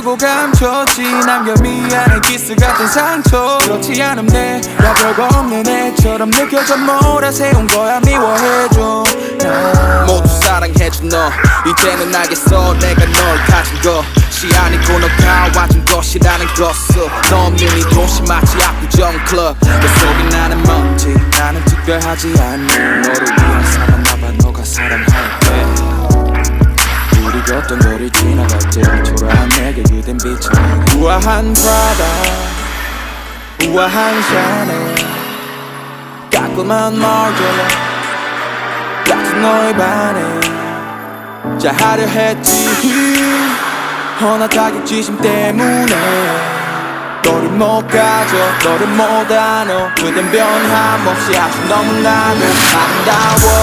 쓰고 감췄지 남겨 미안해 키스 같은 상처. 그렇지 않음 내가 별거 없는 애처럼 느껴져. 몰아 세운 거야 미워해줘. 나. 모두 사랑해준 너. 이제는 알겠어. 내가 널 가진 것이 아니고 너가 와준 것이라는 것을 너 없는 이 도시 마치 압구정 클럽. 내 속에 나는 먼지. 나는 특별하지 않네 너를 위한 사람나봐 너가 사랑할게. 우리 걷던 거리 지나갈 때 초라 그댄 빛이 우아한 프라다 우아한 샤넬 깔끔한 마르젤라 같은 너의 반해 잘하려 했지. 허나 자격지심 때문에 너를 못 가져 너를 못 안어 그댄 변함없이 아주 너무나도 아름다워